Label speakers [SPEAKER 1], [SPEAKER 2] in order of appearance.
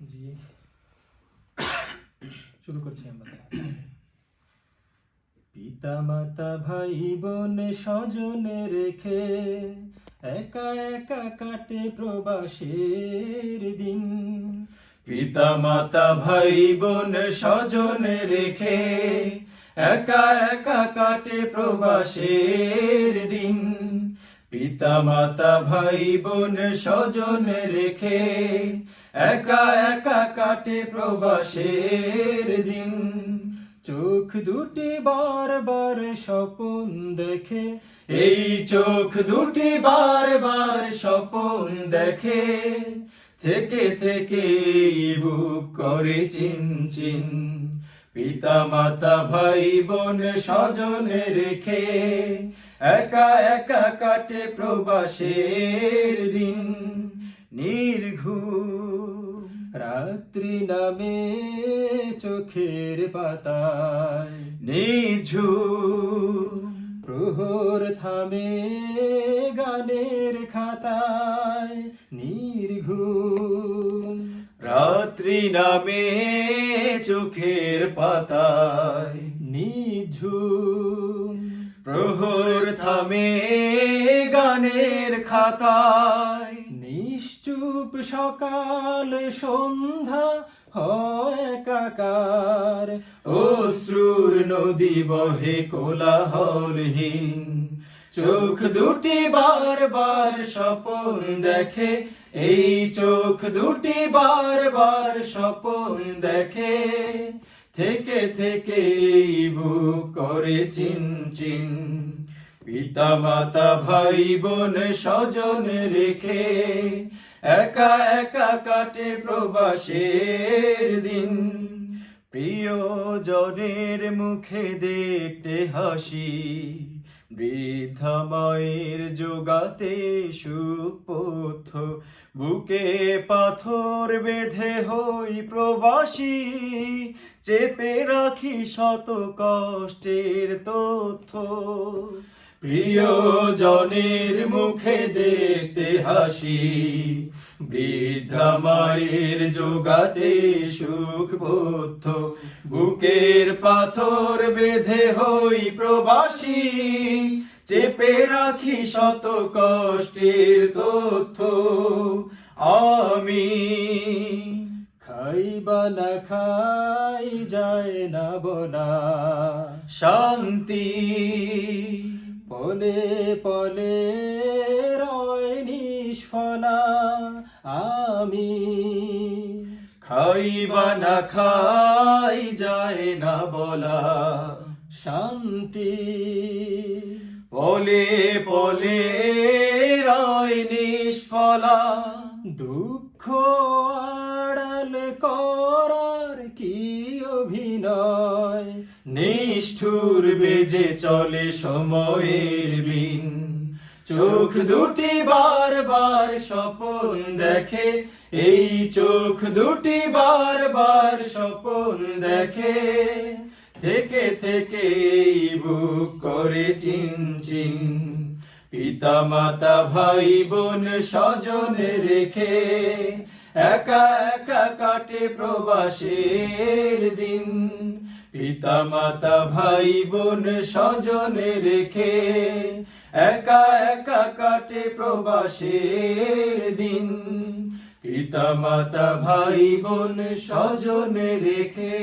[SPEAKER 1] জি। শুরু করছি আমরা। পিতা মাতা ভাই বোন স্বজনে রেখে একা একা কাটে প্রবাসের দিন। পিতা মাতা ভাই বোন স্বজনে রেখে একা একা কাটে প্রবাসের দিন। পিতা মাতা ভাই বোন স্বজনে রেখে একা একা কাটে প্রবাসের দিন। চোখ দুটি বারবার স্বপন দেখে। এই চোখ দুটি বারবার স্বপন দেখে। থেকে থেকে বুক করে চিন চিন। পিতা মাতা ভাই বোন স্বজনে রেখে একা একা কাটে প্রবাসের দিন। নির্ঘুম। রাত্রি নামে চোখের পাতায় নিঝুম। প্রহর থামে গানের খাতায় নির্ঘুম। রাত্রি নামে চোখের পাতায় নিঝুম। প্রহর থামে গানের খাতায় নিশ্চুপ সকাল সন্ধ্যা হয় একাকার। অশ্রুর নদী বহে কোলাহলহীন। চোখ দুটি বারবার স্বপন দেখে, এই চোখ দুটি বারবার স্বপন দেখে। থেকে থেকে বুক করে চিন চিন। পিতা মাতা ভাই বোন স্বজন রেখে একা একা কাটে প্রবাসের দিন। প্রিয় জনের মুখে দেখতে হাসি, বৃদ্ধা মায়ের যোগাতে সুপথ বুকে পাথর বেঁধে হই প্রবাসী, চেপে রাখি শত কষ্টের তথ্য। প্রিয় জনের মুখে দেখতে হাসি, বৃদ্ধা মায়ের যোগাতে সুখ বোধ, বুকের পাথর বেঁধে হই প্রবাসী, চেপে রাখি শত কষ্টের তথ্য। আমি খাইবা না, খাই যায় না বলা, শান্তি পলে পলে রয় নিষ্ফলা আমি। খাইবা না খাই যায় না বলা শান্তি। পলে পলে রয় নিষ্ফলা দুঃখ আড়াল করার কি অভিনয়? নিষ্ঠুর বেজে চলে সময়ের বিন। চোখ দুটি বারবার স্বপন দেখে, এই চোখ দুটি বারবার স্বপন দেখে। থেকে থেকে বুক করে চিন চিন। পিতা মাতা ভাই বোন স্বজনে রেখে একা একা কাটে প্রবাসের দিন। পিতা মাতা ভাই বোন স্বজনে রেখে একা একা কাটে প্রবাসের দিন। পিতা মাতা ভাই বোন স্বজনে রেখে